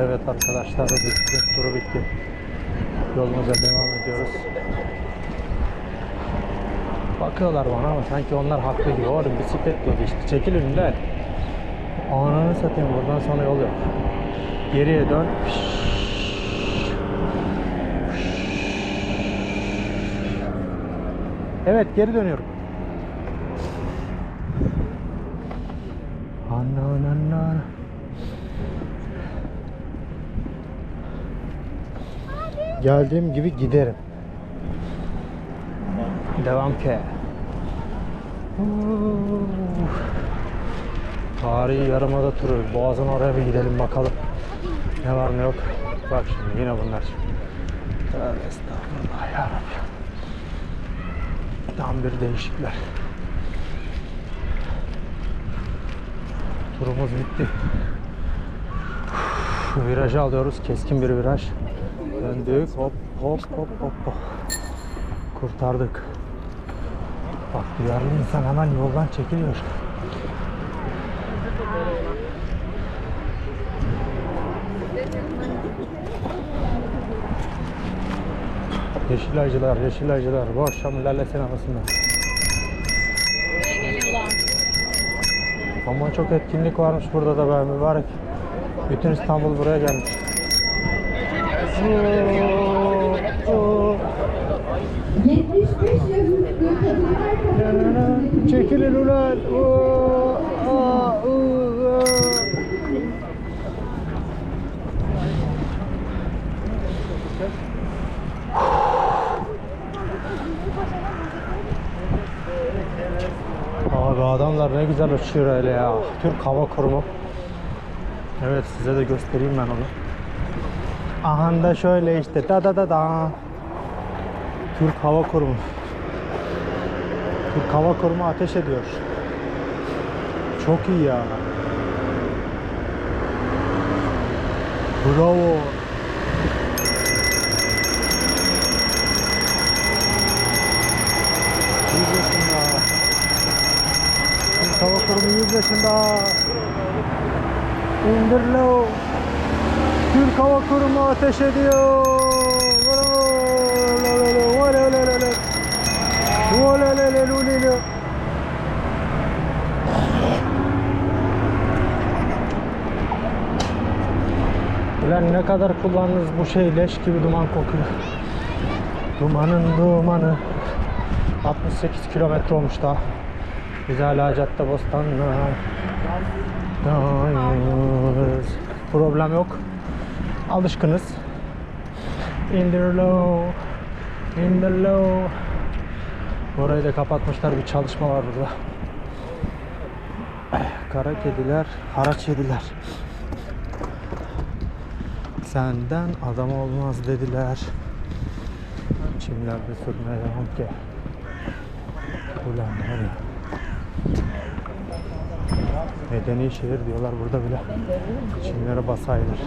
Evet arkadaşlar bitti. Turu bitti. Yolumuza devam ediyoruz. Bakıyorlar bana ama sanki onlar haklı gibi. Oğlum bisiklet yolu işte. Çekil önünden. Ananı satayım buradan sonra yol yok. Geriye dön. Evet geri dönüyorum. Anna anna anna. Geldiğim gibi giderim. Devam ki. Tarihi yarımada turu. Boğazın oraya bir gidelim bakalım. Ne var ne yok. Bak şimdi yine bunlar. Tövbe estağfurullah yarabbim. Tam bir değişikler. Turumuz bitti. Virajı alıyoruz. Keskin bir viraj. Döndük. Hop hop hop hop. hop. Kurtardık. Bak duyarlı insan hemen yoldan çekiliyor. Yeşilaycılar, yeşilaycılar. Bu akşam Lale sinemasında. Ama çok etkinlik varmış burada da ben mübarek. Bütün İstanbul buraya gelmiş. Çekilin ulan. Abi adamlar ne güzel uçuyor öyle ya. Türk Hava Kurumu. Evet size de göstereyim ben onu. Aha da şöyle işte da da da da. Türk Hava Kurumu. Türk Hava Kurumu ateş ediyor. Çok iyi ya. Bravo. Türk Hava Kurumu 100 yaşında. İndir low. Türk Hava Kurumu ateş ediyor. Ulan ne kadar kullandınız bu şey leş gibi duman kokuyor. Dumanın dumanı. 68 kilometre olmuş daha. Biz hala cadde bostanla. Problem yok. Alışkınız. In the low. In the low. Orayı da kapatmışlar. Bir çalışma var burada. Kara kediler haraç yediler. Senden adam olmaz dediler. Çimlerde sürmeye devam ki. Ulan var ya. Medeni şehir diyorlar burada bile. Çimlere basaylar.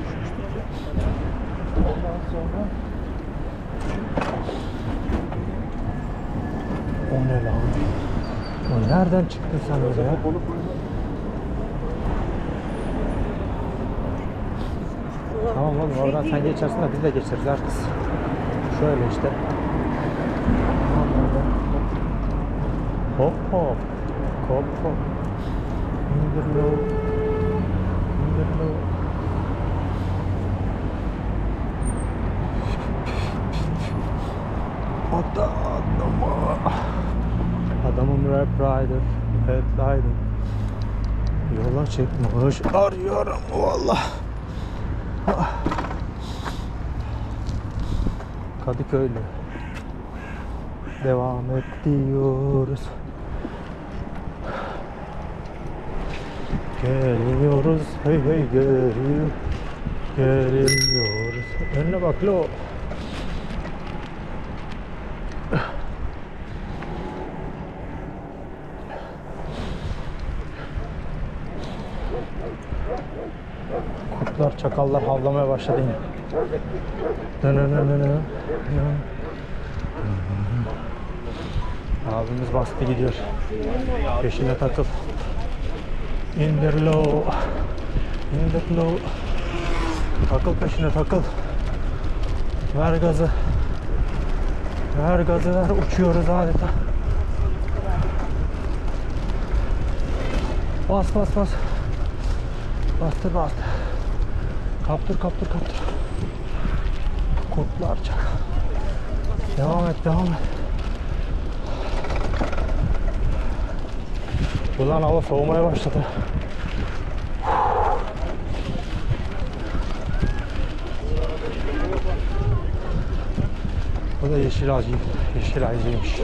O ne lan? O nereden çıktın sen öyle ya? Tamam oğlum oradan sen geçersin de biz de geçeriz herkes. Şöyle işte. Hop hop. Hop hop. İndir low. İndir low. Hatta adamı. Adamım Rap Rider. Headliner. Yola çıkmış arıyorum valla. Kadıköy'le devam ediyoruz. Geliyoruz hey hey geliyor. Geliyoruz. Önüne bak lo. Kurtlar, çakallar havlamaya başladı yine. Abimiz bastı gidiyor. Peşine takıl. İndir low. İndir low. Takıl peşine takıl. Ver gazı. Ver gazı ver. Uçuyoruz adeta. Bas bas bas. Bastır bastır. Kaptır kaptır kaptır. Kurtlar çak. Devam et devam et. Ulan hava soğumaya başladı. Bu da yeşil ağacı, yeşil ağacıymış.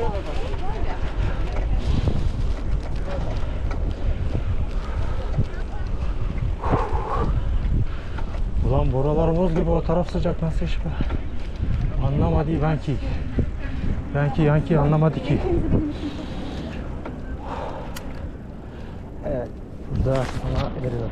Ulan buralar buz gibi o taraf sıcak nasıl iş be? Anlamadı ben ki. Ben ki yanki anlamadı ki. Evet. Burada sana veriyorum.